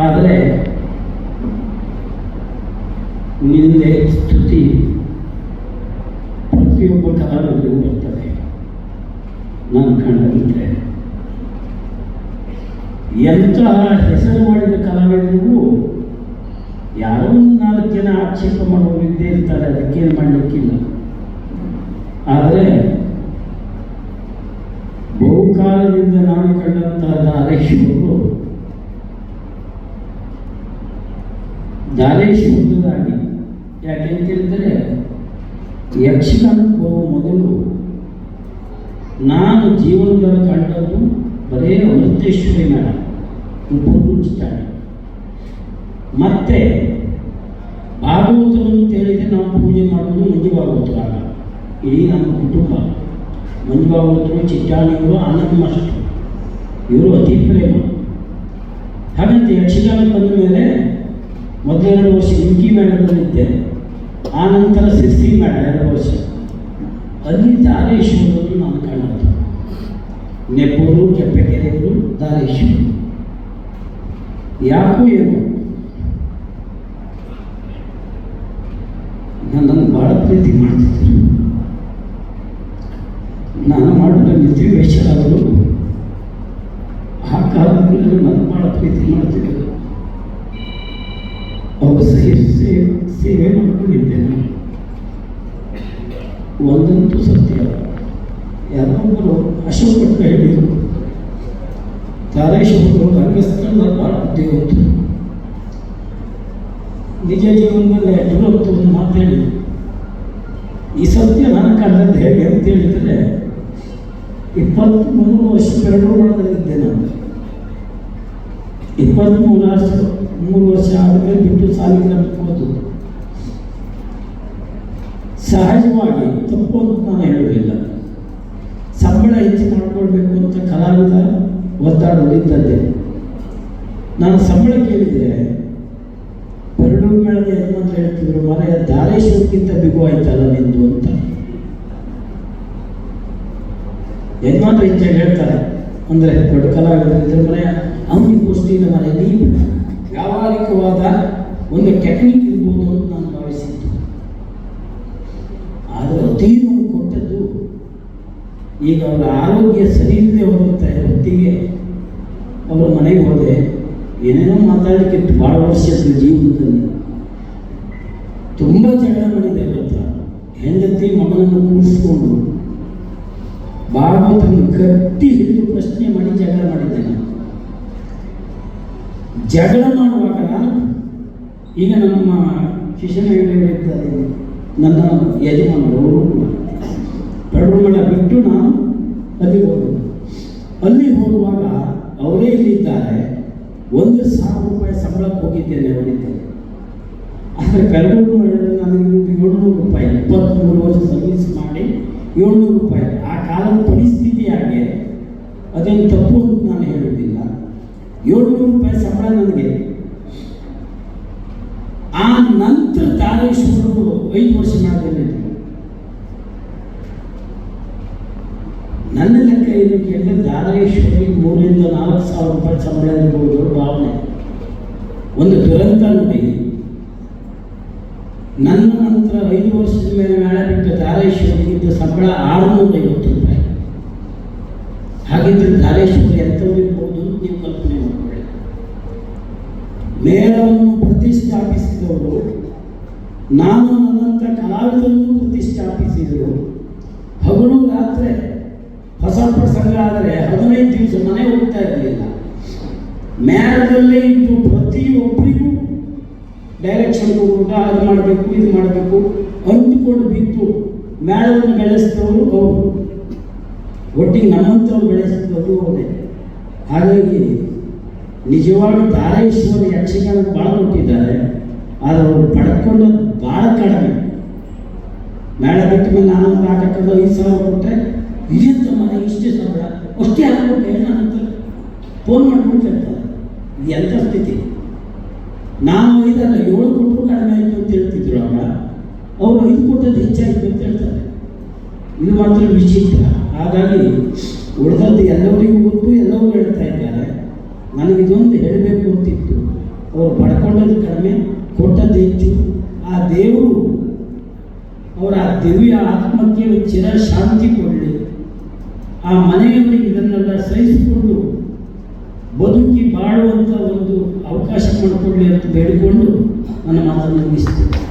ಆದರೆ ನಿಂದೆ ಸ್ತುತಿ ಪ್ರತಿಯೊಬ್ಬ ಕಲಾವಿದರಿಗೂ ಬರ್ತದೆ. ನಾನು ಕಂಡಂತೆ ಎಂತಹ ಹೆಸರು ಮಾಡಿದ ಕಲಾವಿದರಿಗೂ ಯಾರೋ ಒಂದು ನಾಲ್ಕು ಜನ ಆಕ್ಷೇಪ ಮಾಡೋರು ಇರ್ತಾರೆ, ಅದಕ್ಕೇನು ಮಾಡಲಿಕ್ಕಿಲ್ಲ. ಆದರೆ ಬಹುಕಾಲದಿಂದ ನಾನು ಕಂಡಂತಹ ದಾರೇಶ್ವರು ದಾರೇಶ್ವರದಾಗಿ ಯಾಕೆ ಅಂತ ಹೇಳಿದರೆ, ಯಕ್ಷಗಾನಕ್ಕೆ ಹೋಗುವ ಮೊದಲು ನಾನು ಜೀವನದಲ್ಲಿ ಕಂಡದ್ದು ಬರೇ ಅಮೃತೇಶ್ವರಿ ಮೇಡ ಸ್ಟಾರ್ಟ್ ಮತ್ತೆ ಭಾಗವತವನ್ನು ಹೇಳಿದರೆ ನಾವು ಪೂಜೆ ಮಾಡೋದು ಮಂಜು ಭಾಗವತರು ಆಗ. ಇಡೀ ನಮ್ಮ ಕುಟುಂಬ ಮಂಜು ಭಾಗವತರು ಚಿಟ್ಟಾಣಿಗಳು ಆನಂದ ಮಾಸ್ಟರು ಇವರು ಅತಿ ಪ್ರೇಮ. ಹಾಗಂತ ಯಕ್ಷಗಾನ ಬಂದ ಮೇಲೆ ಮೊದಲೆರಡು ವರ್ಷ ಇಂಕಿ ಮೇಳದಲ್ಲಿದ್ದೆ ಆ ನಂತರ ಸಿರ್ಸಿ ಮೇಳ ಎರಡು ವರ್ಷ. ಅಲ್ಲಿ ದಾರೇಶ್ವರರು ನಾನು ಕಾಣೋದು ನೆಪ್ಪೂರು ಕೆಪ್ಪೆಕೆರೆಯವರು ದಾರೇಶ್ವರು. ಯಾಕೋ ಏನು. ನನ್ನನ್ನು ಭಾಳ ಪ್ರೀತಿ ಮಾಡ್ತಿದ್ದರು. ನಾನು ಮಾಡಿದ ವೇಷರಾದರು ಆ ಕಾಲದಲ್ಲಿ ನಾನು ಭಾಳ ಪ್ರೀತಿ ಮಾಡ್ತಿದ್ದರು. ಅವರು ಸಹಿ ಸೇವೆ ಸೇವೆ ಮಾಡ್ಕೊಂಡಿದ್ದೆ ಒಂದೊಂದು ಒಂದಂತೂ ಸತ್ಯ ಯಾರೋ ಅಶೋಕ್ ಭಟ್ಟ ಹೇಳಿದರು ತಾರೇಶ್ವರರು ರಂಗಸ್ಥಳದ ಭಾಳ ಬುದ್ಧಿವಂತರು ನಿಜ ಜೀವನದಲ್ಲಿ ಅಡ್ಡರಂತ ಒಂದು ಮಾತು ಹೇಳಿ ಈ ಸತ್ಯ ನಾನು ಕಂಡದ್ದು ಹೇಗೆ ಅಂತ ಹೇಳಿದರೆ ಇಪ್ಪತ್ತ್ಮೂರು ವರ್ಷ ಬೆಳಗೊಳದಲ್ಲಿದ್ದೆ ನಾನು ಇಪ್ಪತ್ತ್ಮೂರು ವರ್ಷ, ಮೂರು ವರ್ಷ ಆದಮೇಲೆ ಬಿಟ್ಟು ಸಾಲಿಗ್ರಾಮಕ್ಕೆ ಹೋದು ಸಹಜವಾಗಿ ತಪ್ಪು ಅಂತ ನಾನು ಹೇಳುವುದಿಲ್ಲ. ಸಂಬಳ ಹೆಚ್ಚು ಮಾಡ್ಕೊಳ್ಬೇಕು ಅಂತ ಕಲಾವಿದ ಒತ್ತಾಡೋದಿದ್ದದ್ದೇ ನಾನು ಸಂಬಳ ಕೇಳಿದರೆ ಎರಡು ಮೇಳದ ಯಜಮಾನ್ರು ಹೇಳ್ತಿದ್ರು ಮನೆಯ ದಾರೇಶ್ವರಕ್ಕಿಂತ ಬಿಗು ಆಯ್ತಲ್ಲ ನಿಂದು ಅಂತ. ಯಜಮಾನ್ರು ಹೆಚ್ಚಾಗಿ ಹೇಳ್ತಾರೆ, ಅಂದರೆ ದೊಡ್ಡ ಕಲಾವಿದರಿದ್ರೆ ಮನೆಯ ಅವನಿಗೆ ಮನೆಯಲ್ಲಿ ವ್ಯಾವಹಾರಿಕವಾದ ಒಂದು ಟೆಕ್ನಿಕ್ ಇರ್ಬೋದು ಅಂತ ನಾನು ಭಾವಿಸಿದ್ದೆ. ಆದರೆ ಅತಿ ನೋವು ಕೊಟ್ಟದ್ದು ಈಗ ಅವರ ಆರೋಗ್ಯ ಸರಿ ಇಲ್ಲದೆ ಹೊತ್ತಿಗೆ ಅವರ ಮನೆಗೆ ಹೋದೆ, ಏನೇನೋ ಮಾತಾಡಲಿಕ್ಕೆ ಭಾಳ ವರ್ಷದ ಜೀವನದಲ್ಲಿ. ತುಂಬ ಜಗಳ ಮಾಡಿದೆ ಹತ್ರ ಹೆಂಡತಿ ಮಗನನ್ನು ಕೂರಿಸ್ಕೊಂಡು ಭಾಗವತನ್ನು ಕಟ್ಟಿ ಹಿಡಿದು ಪ್ರಶ್ನೆ ಮಾಡಿ ಜಗಳ ಮಾಡಿದ್ದೆ ನಾನು. ಜಗಳ ಮಾಡುವಾಗ ಈಗ ನಮ್ಮ ಶಿಷ್ಯನ ಹೇಳಿದ್ದಾರೆ ನನ್ನ ಯಜಮಾನರು ಕೂಡ ಬಿಟ್ಟು ನಾನು ಅಲ್ಲಿ ಹೋಗೋದು. ಅಲ್ಲಿ ಹೋಗುವಾಗ ಅವರೇ ಇಲ್ಲಿದ್ದಾರೆ ಒಂದು ಸಾವಿರ ರೂಪಾಯಿ ಸಂಬಳಕ್ಕೆ ಹೋಗಿದ್ದೇನೆ ಅವರಿದ್ದಾರೆ ಆದರೆ ಪೆಡ್ರೋಲ್ ನನಗೆ ಏಳ್ನೂರು ರೂಪಾಯಿ ಇಪ್ಪತ್ತ್ಮೂರು ವರ್ಷ ಸರ್ವಿಸ್ ಮಾಡಿ ಏಳ್ನೂರು ರೂಪಾಯಿ ಆ ಕಾಲದ ಪರಿಸ್ಥಿತಿ ಹಾಗೆ ಅದೇನು ತಪ್ಪು ಅಂತ ನಾನು ಹೇಳುವುದಿಲ್ಲ ಏಳ್ನೂರು ರೂಪಾಯಿ ಸಂಬಳ ನನಗೆ. ಆ ನಂತರ ತಾರೇಶ್ವರು ಐದು ವರ್ಷ ಮಾಡಿದ್ದೇನೆ ನನ್ನ ಲೆಕ್ಕ ಏನು ಕೇಳಿದ್ರೆ ದಾರೇಶ್ವರಿ ಮೂರರಿಂದ ನಾಲ್ಕು ಸಾವಿರ ರೂಪಾಯಿ ಸಂಬಳ ಇರ್ಬೋದು ಭಾವನೆ. ಒಂದು ದುರಂತ ನೋಡಿ. ನನ್ನ ನಂತರ ಐದು ವರ್ಷದ ಮೇಲೆ ಮೇಳ ಬಿಟ್ಟ ದಾರೇಶ್ವರಿಗಿಂತ ಸಂಬಳ ಆರುನೂರ ಐವತ್ತು ರೂಪಾಯಿ. ಹಾಗಿದ್ರೆ ದಾರೇಶ್ವರಿ ಎಂಥವ್ರು ಇರ್ಬೋದು ನೀವು ಕಲ್ಪನೆ ಮೇಳವನ್ನು ಪ್ರತಿಷ್ಠಾಪಿಸಿದವರು. ನಾನು ನನ್ನಂಥ ಕಲಾವಿದರನ್ನು ಪ್ರತಿಷ್ಠಾಪಿಸಿದರು ಹಗಲು ರಾತ್ರಿ ಹೊಸ ಪ್ರಸಂಗ ಆದರೆ ಹದಿನೈದು ದಿವಸ ಮನೆ ಹೋಗ್ತಾ ಇರಲಿಲ್ಲ. ಮೇಳದಲ್ಲೇ ಇದ್ದು ಪ್ರತಿಯೊಬ್ಬರಿಗೂ ಡೈರೆಕ್ಷನ್ ಊಟ ಅದು ಮಾಡಬೇಕು, ಇದು ಮಾಡಬೇಕು ಅಂದುಕೊಂಡು ಬಿದ್ದು ಮೇಳವನ್ನು ಬೆಳೆಸಿದವರು ಅವರು. ಒಟ್ಟಿಗೆ ನಮ್ಮಂಥವ್ರು ಬೆಳೆಸಿದವರು ಅವರೇ. ಹಾಗಾಗಿ ನಿಜವಾಗಿ ದಾರೇಶ್ವರಿ ಯಕ್ಷಗಾನ ಭಾಳ ಕೊಟ್ಟಿದ್ದಾರೆ, ಆದರೆ ಅವರು ಪಡ್ಕೊಂಡು ಭಾಳ ಕಡಿಮೆ. ಮೇಳ ಬಿಟ್ಟ ಮೇಲೆ ನಾನು ನಾಟಕದ ಐದು ಸಾವಿರ ಕೊಟ್ಟರೆ ಇದೆಂತ ಮನೆ ಇಷ್ಟೇ ಸಂಬಳ ಅಷ್ಟೇ ಹಾಕ್ಬಿಟ್ಟೆ ಏನಂತ? ಫೋನ್ ಮಾಡ್ಬಿಟ್ಟು ಹೇಳ್ತಾರೆ ಎಂಥ ಸ್ಥಿತಿ? ನಾವು ಐದಲ್ಲ, ಏಳು ಕೊಟ್ಟರು ಕಡಿಮೆ ಆಯಿತು ಅಂತ ಹೇಳ್ತಿದ್ರು ಅವಾಗ ಅವರು ಐದು ಕೊಟ್ಟದ್ದು ಹೆಚ್ಚಾಯಿತು ಅಂತ ಹೇಳ್ತಾರೆ. ಇದು ಮಾತ್ರ ವಿಚಿತ್ರ. ಹಾಗಾಗಿ ಉಳಿದದ್ದು ಎಲ್ಲರಿಗೂ ಗೊತ್ತು ಎಲ್ಲವೂ ಹೇಳ್ತಾ ಇದ್ದಾರೆ. ನನಗಿದೊಂದು ಹೇಳಬೇಕು ಅಂತಿತ್ತು. ಅವರು ಪಡ್ಕೊಂಡದ್ದು ಕಡಿಮೆ, ಕೊಟ್ಟದ್ದು ಹೆಚ್ಚು. ಆ ದೇವರು, ಅವರ ಆ ದಿವ್ಯ ಆತ್ಮಕ್ಕೆ ಚಿರ ಶಾಂತಿ ಕೊಡಲಿ. ಆ ಮನೆಯಲ್ಲಿ ಇದನ್ನೆಲ್ಲ ಸಹಿಸಿಕೊಂಡು ಬದುಕಿ ಬಾಳುವಂಥ ಒಂದು ಅವಕಾಶ ಮಾಡಿಕೊಡ್ಲಿ ಅಂತ ಬೇಡಿಕೊಂಡು ನನ್ನ ಮಾತನ್ನು ಮುಗಿಸ್ತೇನೆ.